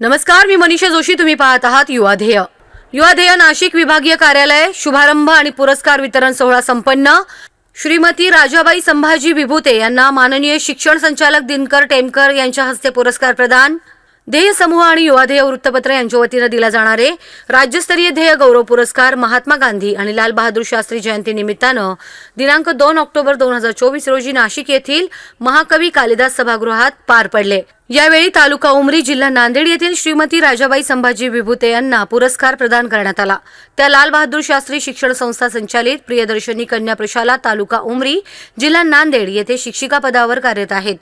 नमस्कार मी मनीषा जोशी तुम्ही पाहत आहात युवा ध्येय. युवा ध्येय नाशिक विभागीय कार्यालय शुभारंभ आणि पुरस्कार वितरण सोहळा संपन्न. श्रीमती राजाबाई संभाजी विभूते यांना माननीय शिक्षण संचालक दिनकर टेमकर यांच्या हस्ते पुरस्कार प्रदान. ध्येय समूह आणि युवा ध्येय वृत्तपत्र यांच्या वतीनं दिला जाणारे राज्यस्तरीय ध्येय गौरव पुरस्कार महात्मा गांधी आणि लाल बहादूर शास्त्री जयंती निमित्तानं दिनांक दोन ऑक्टोबर दोन हजार चोवीस रोजी नाशिक येथील महाकवी कालिदास सभागृहात पार पडले. यावेळी तालुका उमरी जिल्हा नांदेड येथील श्रीमती राजाबाई संभाजी विभूते यांना पुरस्कार प्रदान करण्यात आला. त्या लाल बहादूर शास्त्री शिक्षण संस्था संचालित प्रियदर्शनी कन्या प्रशाला तालुका उमरी जिल्हा नांदेड येथे शिक्षिका पदावर कार्यरत आहेत.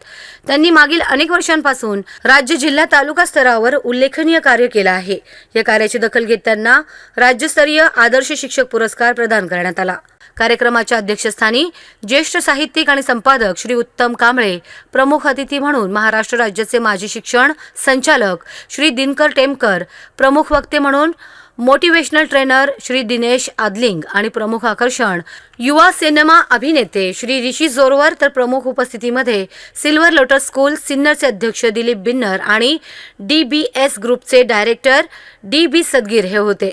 त्यांनी मागील अनेक वर्षांपासून राज्य जिल्हा तालुका स्तरावर उल्लेखनीय कार्य केलं आहे. या कार्याची दखल घेत त्यांना राज्यस्तरीय आदर्श शिक्षक पुरस्कार प्रदान करण्यात आला. कार्यक्रमाच्या अध्यक्षस्थानी ज्येष्ठ साहित्यिक आणि संपादक श्री उत्तम कांबळे प्रमुख अतिथी म्हणून महाराष्ट्र राज्याचे माजी शिक्षण संचालक श्री दिनकर टेमकर प्रमुख वक्ते म्हणून मोटिवेशनल ट्रेनर श्री दिनेश आदलिंग आणि प्रमुख आकर्षण युवा सिनेमा अभिनेते श्री ऋषी जोरवर तर प्रमुख उपस्थितीमध्ये सिल्वर लोटस स्कूल सिन्नरचे अध्यक्ष दिलीप बिन्नर आणि डी बी एस ग्रुपचे डायरेक्टर डी बी सदगीर हे होते.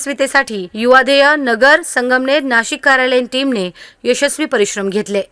यशस्वीतेसाठी युवाधेय नगर संगमनेर नाशिक कार्यालयीन टीमने यशस्वी परिश्रम घेतले.